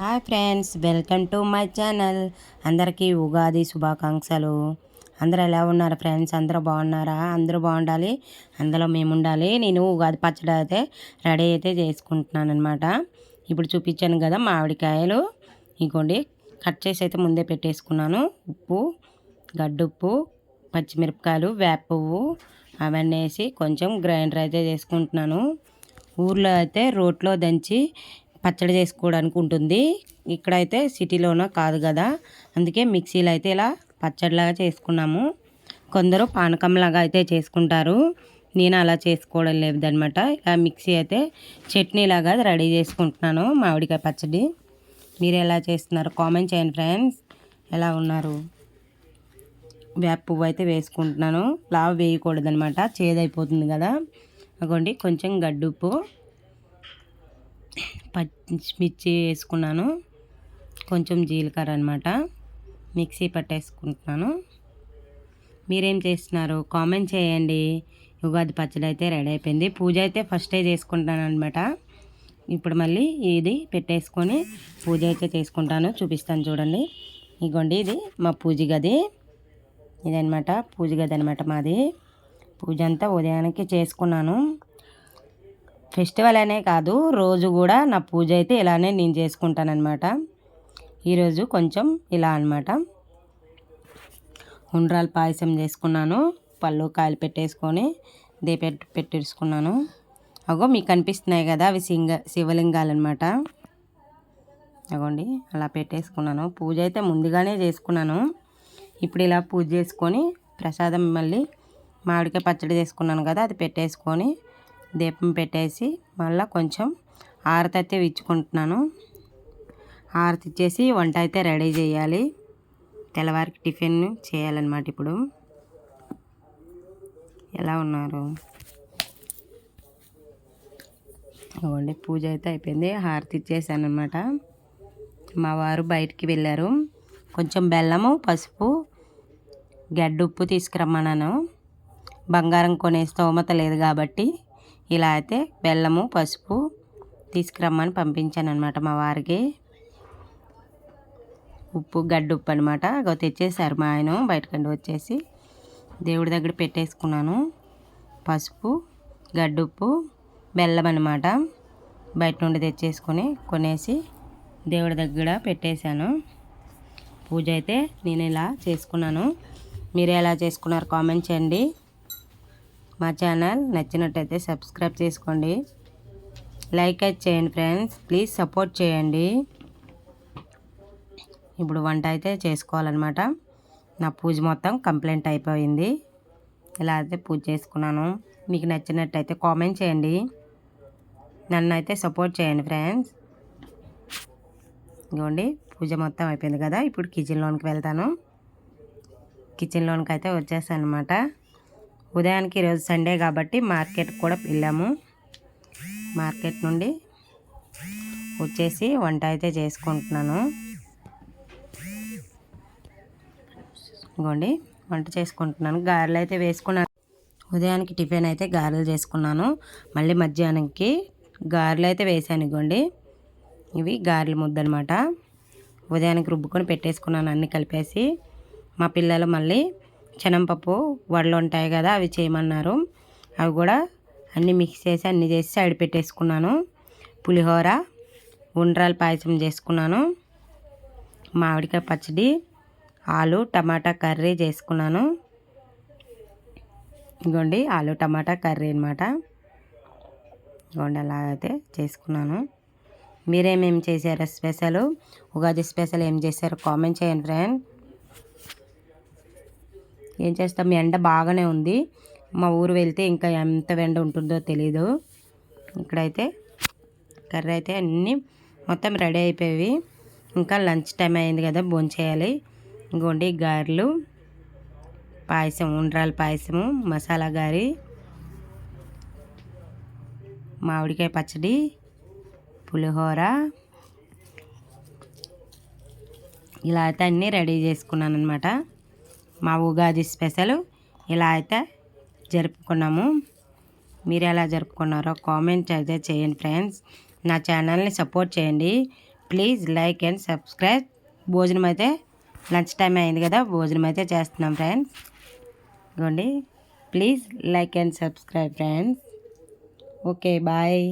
Hi friends welcome to my channel. అందరికీ ఉగాది శుభాకాంక్షలు. అందరూ ఎలా ఉన్నారు ఫ్రెండ్స్? అందరూ బాగున్నారా? అందరూ బాగుండాలి? అందులో మేము ఉండాలి నేను ఉగాది పచ్చడి అయితే రెడీ అయితే చేసుకుంటున్నాను అనమాట ఇప్పుడు చూపించాను కదా మామిడికాయలు. ఇంకోండి కట్ చేసి అయితే ముందే పెట్టేసుకున్నాను. ఉప్పు గడ్డుప్పు పచ్చిమిరపకాయలు వేప పువ్వు అవన్నీ వేసి కొంచెం గ్రైండర్ అయితే చేసుకుంటున్నాను. ఊర్లో అయితే రోట్లో దంచి పచ్చడి చేసుకోవడానికి ఉంటుంది. ఇక్కడైతే సిటీలోన కాదు కదా. అందుకే మిక్సీలో అయితే ఇలా పచ్చడిలాగా చేసుకున్నాము. కొందరు పానకంలాగా అయితే చేసుకుంటారు. నేను అలా చేసుకోవడం లేదనమాట ఇలా మిక్సీ అయితే చట్నీలాగా రెడీ చేసుకుంటున్నాను మామిడికాయ పచ్చడి. మీరు ఎలా చేస్తున్నారు? కామెంట్ చేయండి ఫ్రెండ్స్. ఎలా ఉన్నారు? వేప పువ్వు అయితే వేసుకుంటున్నాను. లావు వేయకూడదు అనమాట చేదైపోతుంది కదా. అగోండి కొంచెం గడ్డుప్పు. పచ్చిమిర్చి వేసుకున్నాను. కొంచెం జీలకర్ర అనమాట మిక్సీ పట్టేసుకుంటున్నాను. మీరేం చేస్తున్నారు? కామెంట్ చేయండి. ఉగాది పచ్చడి అయితే రెడీ అయిపోయింది. పూజ అయితే ఫస్టే చేసుకుంటాను అనమాట ఇప్పుడు మళ్ళీ ఇది పెట్టేసుకొని పూజ అయితే చేసుకుంటాను. చూపిస్తాను చూడండి. ఇగోండి ఇది మా పూజ గది. ఇదనమాట పూజ గది అనమాట మాది. పూజ అంతా ఉదయానికి చేసుకున్నాను. ఫెస్టివల్ అనే కాదు రోజు కూడా నా పూజ అయితే ఇలానే నేను చేసుకుంటానమాట ఈరోజు కొంచెం ఇలా అనమాట ఉండ్రాల పాయసం చేసుకున్నాను పళ్ళు కాయలు పెట్టేసుకొని దీపెట్టి పెట్టేసుకున్నాను. అగో మీకు కనిపిస్తున్నాయి కదా అవి సింగ శివలింగాలు అనమాట అగోండి అలా పెట్టేసుకున్నాను. పూజ అయితే ముందుగానే చేసుకున్నాను. ఇప్పుడు ఇలా పూజ చేసుకొని ప్రసాదం మళ్ళీ మామిడికాయ పచ్చడి చేసుకున్నాను కదా అది పెట్టేసుకొని దీపం పెట్టేసి మళ్ళీ కొంచెం ఆరతి అయితే ఇచ్చుకుంటున్నాను. ఆరతి ఇచ్చేసి వంట అయితే రెడీ చేయాలి. తెల్లవారికి టిఫిన్ చేయాలన్నమాట ఇప్పుడు. ఎలా ఉన్నారు? అవునండి పూజ అయితే అయిపోయింది. హారతి ఇచ్చేసాను అనమాట మా వారు బయటికి వెళ్ళారు. కొంచెం బెల్లము పసుపు గడ్డ ఉప్పు తీసుకురమ్మన్నాను. బంగారం కొనే స్తోమత లేదు కాబట్టి ఇలా అయితే బెల్లము పసుపు తీసుకురమ్మని పంపించాను అనమాట మా వారికి. ఉప్పు గడ్డ ఉప్పు అనమాట తెచ్చేసారు మా ఆయన బయటకండి వచ్చేసి. దేవుడి దగ్గర పెట్టేసుకున్నాను. పసుపు గడ్డుప్పు బెల్లం అనమాట బయట నుండి తెచ్చేసుకొని కొనేసి దేవుడి దగ్గర పెట్టేశాను. పూజ అయితే నేను ఇలా చేసుకున్నాను. మీరు ఎలా చేసుకున్నారు కామెంట్ చేయండి. మా ఛానల్ నచ్చినట్టయితే సబ్స్క్రైబ్ చేసుకోండి. లైక్ అయితే చేయండి ఫ్రెండ్స్. ప్లీజ్ సపోర్ట్ చేయండి. ఇప్పుడు వంట అయితే చేసుకోవాలన్నమాట. నా పూజ మొత్తం కంప్లైంట్ అయిపోయింది. ఇలా అయితే పూజ చేసుకున్నాను. మీకు నచ్చినట్టయితే కామెంట్ చేయండి. నన్ను అయితే సపోర్ట్ చేయండి ఫ్రెండ్స్. ఇదిగోండి పూజ మొత్తం అయిపోయింది కదా. ఇప్పుడు కిచెన్లోనికి వెళ్తాను. కిచెన్లోనికి అయితే వచ్చేసాను అనమాట ఉదయానికి ఈరోజు సండే కాబట్టి మార్కెట్ కూడా వెళ్ళాము. మార్కెట్ నుండి వచ్చేసి వంట అయితే చేసుకుంటున్నాను. ఇంకోండి వంట చేసుకుంటున్నాను. గారెలు అయితే వేసుకున్నాను ఉదయానికి టిఫిన్ అయితే గారెలు చేసుకున్నాను. మళ్ళీ మధ్యాహ్నంకి గారెలు అయితే వేసాను ఇగోండి ఇవి గారెల ముద్ద అనమాట ఉదయానికి రుబ్బుకొని పెట్టేసుకున్నాను అన్నీ కలిపేసి. మా పిల్లలు మళ్ళీ శనగపప్పు వడలు ఉంటాయి కదా అవి చేయమన్నారు. అవి కూడా అన్నీ మిక్స్ చేసి అన్నీ చేసి సైడ్ పెట్టేసుకున్నాను. పులిహోర ఉండ్రాల పాయసం చేసుకున్నాను. మామిడికాయ పచ్చడి ఆలు టమాటా కర్రీ చేసుకున్నాను. ఇగోండి ఆలు టమాటా కర్రీ అనమాట ఇగోండి అలా అయితే చేసుకున్నాను. మీరేమేమి చేశారు? స్పెషల్? ఉగాది స్పెషల్ ఏం చేశారు? కామెంట్ చేయండి ఫ్రెండ్. ఏం చేస్తాం? ఎండ బాగానే ఉంది. మా ఊరు వెళ్తే ఇంకా ఎంత ఎండ ఉంటుందో తెలీదు. ఇక్కడైతే కర్రీ అయితే అన్నీ మొత్తం రెడీ అయిపోయి ఇంకా లంచ్ టైం అయింది కదా భోంచేయాలి ఇంకోండి గారెలు పాయసం ఉండ్రాల పాయసము మసాలా గారి మామిడికాయ పచ్చడి పులిహోర. ఇలా అయితే అన్నీ రెడీ చేసుకున్నాను అనమాట మా ఉగాది స్పెషల్ ఇలా అయితే జరుపుకున్నాము మీరు ఎలా జరుపుకున్నారో కామెంట్ అయితే చేయండి ఫ్రెండ్స్. నా ఛానల్ని సపోర్ట్ చేయండి. Please like and subscribe. భోజనం అయితే లంచ్ టైం అయింది కదా భోజనం అయితే చేస్తున్నాం ఫ్రెండ్స్. ఇదిగోండి. Please like and subscribe friends. Okay bye.